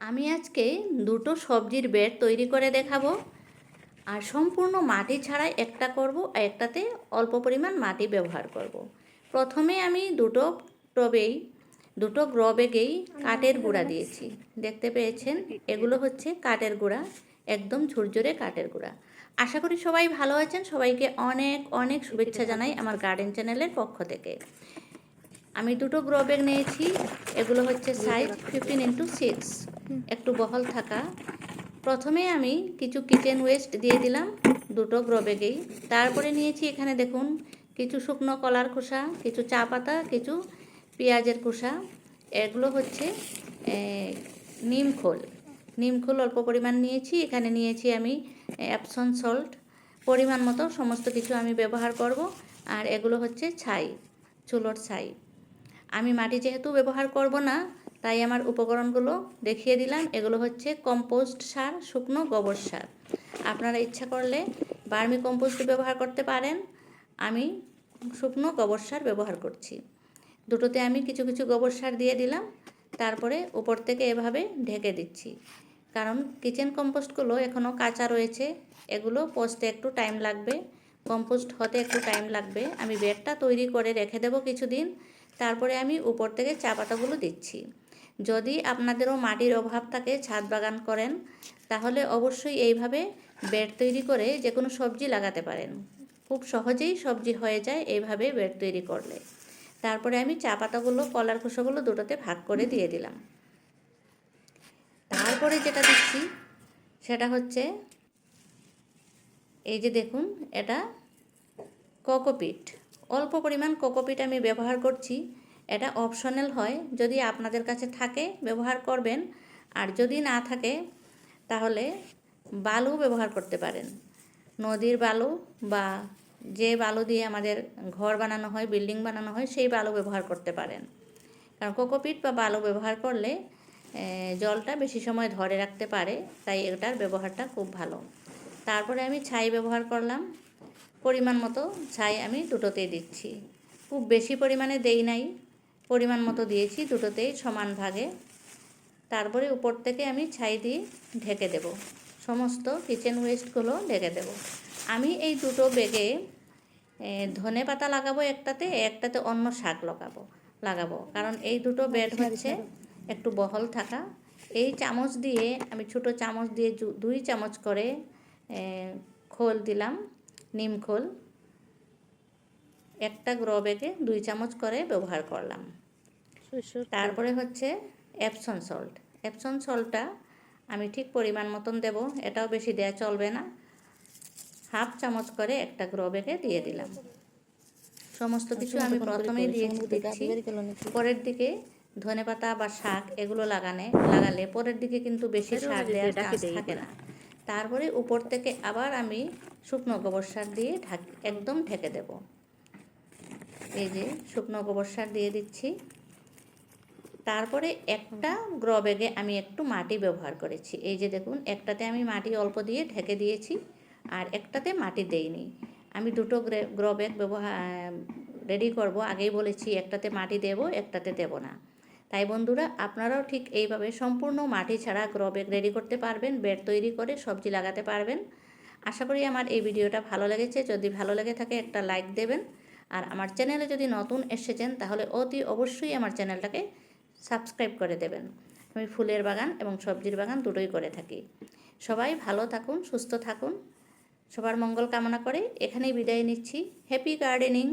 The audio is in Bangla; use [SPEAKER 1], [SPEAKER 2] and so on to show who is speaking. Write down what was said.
[SPEAKER 1] আমি আজকে দুটো সবজির বেড তৈরি করে দেখাবো। আর সম্পূর্ণ মাটি ছাড়াই একটা করব আর একটাতে অল্প পরিমাণ মাটি ব্যবহার করব। প্রথমে আমি দুটো টবেই, দুটো গ্র ব্যাগেই কাঠের গুঁড়া দিয়েছি। দেখতে পেয়েছেন, এগুলো হচ্ছে কাঠের গুঁড়া, একদম ঝুরঝুরে কাঠের গুঁড়া। আশা করি সবাই ভালো আছেন। সবাইকে অনেক অনেক শুভেচ্ছা জানাই আমার গার্ডেন চ্যানেলের পক্ষ থেকে। আমি দুটো গ্র ব্যাগ নিয়েছি, এগুলো হচ্ছে সাইজ ফিফটিন ইন্টু সিক্স একটু বহল থাকা। প্রথমে আমি কিছু কিচেন ওয়েস্ট দিয়ে দিলাম, দুটো গ্রো ব্যাগেই তারপরে নিয়েছি এখানে দেখুন, কিছু শুকনো কলার খোসা, কিছু চা পাতা, কিছু পেঁয়াজের খোসা। এগুলো হচ্ছে নিম খোল। নিম খোল অল্প পরিমাণ নিয়েছি, এখানে নিয়েছি আমি অ্যাপসন সল্ট পরিমাণ মতো সমস্ত কিছু আমি ব্যবহার করব। আর এগুলো হচ্ছে ছাই, চুলোর ছাই। আমি মাটি যেহেতু ব্যবহার করব না তাই আমার উপকরণগুলো দেখিয়ে দিলাম। এগুলো হচ্ছে কম্পোস্ট সার, শুকনো গোবর সার। আপনারা ইচ্ছা করলে বার্মি কম্পোস্ট ব্যবহার করতে পারেন। আমি শুকনো গোবর সার ব্যবহার করছি। দুটোতে আমি কিছু কিছু গোবর সার দিয়ে দিলাম। তারপরে উপর থেকে এভাবে ঢেকে দিচ্ছি। কারণ কিচেন কম্পোস্টগুলো এখনও কাঁচা রয়েছে। এগুলো পোস্টে একটু টাইম লাগবে। কম্পোস্ট হতে একটু টাইম লাগবে। আমি বেডটা তৈরি করে রেখে দেবো কিছুদিন। তারপরে আমি উপর থেকে চা পাতাগুলো দিচ্ছি। যদি আপনাদেরও মাটির অভাব থাকে, ছাদ বাগান করেন, তাহলে অবশ্যই এইভাবে বেড তৈরি করে যে কোনো সবজি লাগাতে পারেন। খুব সহজেই সবজি হয়ে যায় এইভাবে বেড তৈরি করলে। তারপরে আমি চা পাতাগুলো, কলার খোসাগুলো দুটোতে ভাগ করে দিয়ে দিলাম। তারপরে যেটা দিচ্ছি, সেটা হচ্ছে, এই যে দেখুন, এটা কোকোপিট। অল্প পরিমাণ কোকোপিট আমি ব্যবহার করছি। এটা অপশনাল হয়। যদি আপনাদের কাছে থাকে, ব্যবহার করবেন। আর যদি না থাকে, তাহলে বালু ব্যবহার করতে পারেন। নদীর বালু বা যে বালু দিয়ে আমাদের ঘর বানানো হয় বিল্ডিং বানানো হয়, সেই বালু ব্যবহার করতে পারেন। কারণ কোকোপিট বা বালু ব্যবহার করলে জলটা বেশি সময় ধরে রাখতে পারে, তাই এটার ব্যবহারটা খুব ভালো। তারপরে আমি ছাই ব্যবহার করলাম। পরিমাণ মতো ছাই আমি দুটোতেই দিচ্ছি। খুব বেশি পরিমাণে দেই নাই। পরিমাণ মতো দিয়েছি দুটোতেই সমান ভাগে। তারপরে উপর থেকে আমি ছাই দিয়ে ঢেকে দেব। সমস্ত কিচেন ওয়েস্টগুলো ঢেকে দেব। আমি এই দুটো বেগে ধনে পাতা লাগাবো একটাতে একটাতে অন্য শাক লাগাবো লাগাবো। কারণ এই দুটো বেড হচ্ছে একটু বহল থাকা। এই চামচ দিয়ে আমি ছোট চামচ দিয়ে দুই চামচ করে খোল দিলাম নিম খোল। একটা গ্র ব্যাগে দুই চামচ করে ব্যবহার করলাম। তারপরে হচ্ছে অ্যাপসন সল্ট অ্যাপসন সল্টটা আমি ঠিক পরিমাণ মতন দেব এটাও বেশি দেওয়া চলবে না। হাফ চামচ করে একটা গ্রো ব্যাগে দিয়ে দিলাম। সমস্ত কিছু আমি প্রথমেই দিয়ে দিচ্ছি। পরের দিকে ধনে পাতা বা শাক এগুলো লাগানে লাগালে পরের দিকে কিন্তু বেশি সার দেওয়ার চান্স থাকে না। তারপরে উপর থেকে আবার আমি শুকনো গোবর সার দিয়ে ঢাক একদম ঢেকে দেব। এই যে শুকনো গোবর সার দিয়ে দিচ্ছি। তারপরে একটা গ্র ব্যাগে আমি একটু মাটি ব্যবহার করেছি। এই যে দেখুন, একটাতে আমি মাটি অল্প দিয়ে ঢেকে দিয়েছি আর একটাতে মাটি দেইনি। আমি দুটো গ্র ব্যাগ ব্যবহার রেডি করব। আগেই বলেছি, একটাতে মাটি দেব, একটাতে দেব না। তাই বন্ধুরা, আপনারাও ঠিক এইভাবে সম্পূর্ণ মাটি ছাড়া গ্র ব্যাগ রেডি করতে পারবেন, বেড তৈরি করে সবজি লাগাতে পারবেন। আশা করি আমার এই ভিডিওটা ভালো লেগেছে। যদি ভালো লেগে থাকে, একটা লাইক দেবেন। আর আমার চ্যানেলে যদি নতুন এসেছেন, তাহলে অতি অবশ্যই আমার চ্যানেলটাকে সাবস্ক্রাইব করে দেবেন। আমি ফুলের বাগান এবং সবজির বাগান দুটোই করে থাকি। সবাই ভালো থাকুন, সুস্থ থাকুন। সবার মঙ্গল কামনা করে এখানেই বিদায় নিচ্ছি। Happy gardening